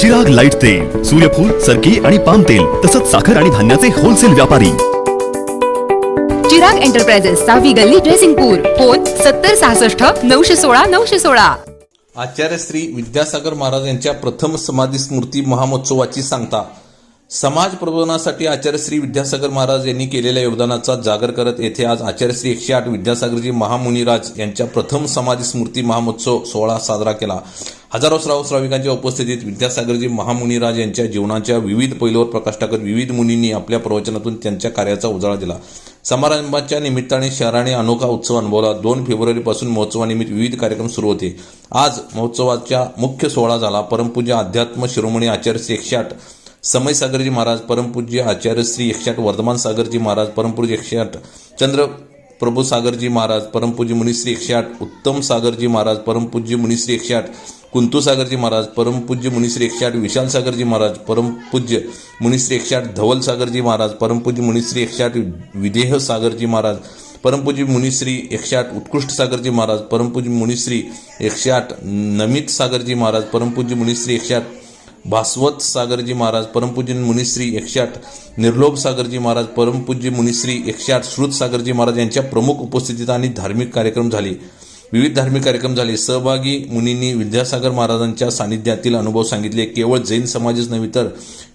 Chirag light तेल सूर्यफूल सरकी आणि पाम तेल तसंच साखर आणि धान्याचे होलसेल व्यापारी. चिराग एंटरप्राइजेस सहावी गल्ली ड्रेसिंगपूर फोन सत्तर सहासष्ट नऊशे सोळा नऊशे सोळा. आचार्य श्री विद्यासागर महाराज यांच्या प्रथम समाधी स्मृती महामहोत्सवाची सांगता. समाज प्रबोधनासाठी आचार्य श्री विद्यासागर महाराज यांनी केलेल्या योगदानाचा जागर करत येथे आज आचार्य श्री एकशे आठ विद्यासागरजी महामुनिराज यांच्या प्रथम समाधी स्मृती महामहोत्सव सोहळा साजरा केला. हजारो श्राव श्राविकांच्या उपस्थितीत विद्यासागरजी महामुनिराज यांच्या जीवनाच्या विविध पैलूवर प्रकाश टाकत विविध मुनींनी आपल्या प्रवचनातून त्यांच्या कार्याचा उजाळा दिला. समारंभाच्या निमित्ताने शहराने अनोखा उत्सव अनुभवला. दोन फेब्रुवारीपासून महोत्सवानिमित्त विविध कार्यक्रम सुरू होते. आज महोत्सवाच्या मुख्य सोहळा झाला. परमपूज्य अध्यात्म शिरोमणी आचार्य श्री एकशे आठ समय सागरजी महाराज परमपूज्य आचार्य श्री एकशे आठ वर्धमान सागरजी महाराज परमपूज्य एकशे आठ चंद्र प्रभू सागरजी महाराज परमपूज्य मुनिश्री एकशे आठ उत्तम सागरजी महाराज परमपूज्य मुनिश्री एकशे आठ कुंतूसागरजी महाराज परमपूज्य मुनिश्री एकशे आठ विशाल सागरजी महाराज परमपूज्य मुनिश्री एकशे आठ धवल सागरजी महाराज परमपूज्य मुनिश्री एकशे आठ विदेह सागरजी महाराज परमपूज्य मुनिश्री एकशे आठ उत्कृष्ट सागरजी महाराज परमपूज्य मुनिश्री एकशे आठ नमित सागरजी महाराज परमपूज्य मुनिश्री एकशे आठ भास्वत सागरजी महाराज परमपूज्य मुनिश्री एकशे आठ निर्लोभ सागरजी महाराज परमपूज्य मुनिश्री एकशे आठ श्रुत सागरजी महाराज यांच्या प्रमुख उपस्थितीत आणि धार्मिक कार्यक्रम झाले. विविध धार्मिक कार्यक्रम झाले. सहभागी मुनींनी विद्यासागर महाराजांच्या सानिध्यातील अनुभव सांगितले. केवळ जैन समाजच नव्हे तर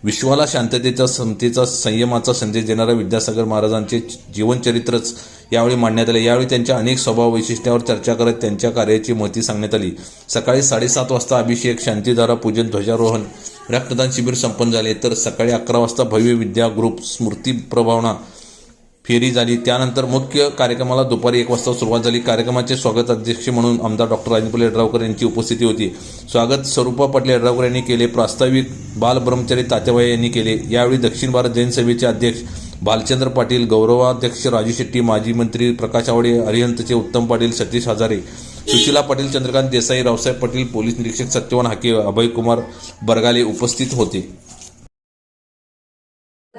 विश्वाला शांततेचा समतेचा संयमाचा संदेश देणाऱ्या विद्यासागर महाराजांचे जीवनचरित्रच यावेळी मांडण्यात आले. यावेळी त्यांच्या अनेक स्वभाव वैशिष्ट्यावर चर्चा करत त्यांच्या कार्याची महती सांगण्यात आली. सकाळी साडेसात वाजता अभिषेक शांतीधारा पूजन ध्वजारोहण रक्तदान शिबिर संपन्न झाले. तर सकाळी अकरा वाजता भव्य विद्या ग्रुप स्मृती प्रभावना फेरी झाली. त्यानंतर मुख्य कार्यक्रमाला दुपारी एक वाजता सुरुवात झाली. कार्यक्रमाचे स्वागत अध्यक्ष म्हणून आमदार डॉक्टर राजनपल्ली यड्रावकर यांची उपस्थिती होती. स्वागत स्वरूपा पाटील यड्रावकर यांनी केले. प्रास्ताविक बालब्रह्मचारी तात्याबाई यांनी केले. यावेळी दक्षिण भारत जैन सभेचे अध्यक्ष भालचंद्र पाटील गौरवाध्यक्ष राजू शेट्टी माजी मंत्री प्रकाश आवडे अरिहंतचे उत्तम पाटील सतीश हजारे सुशीला पाटील चंद्रकांत देसाई रावसाहेब पाटील पोलीस निरीक्षक सत्यवान हाके अभय कुमार बरगाले उपस्थित होते.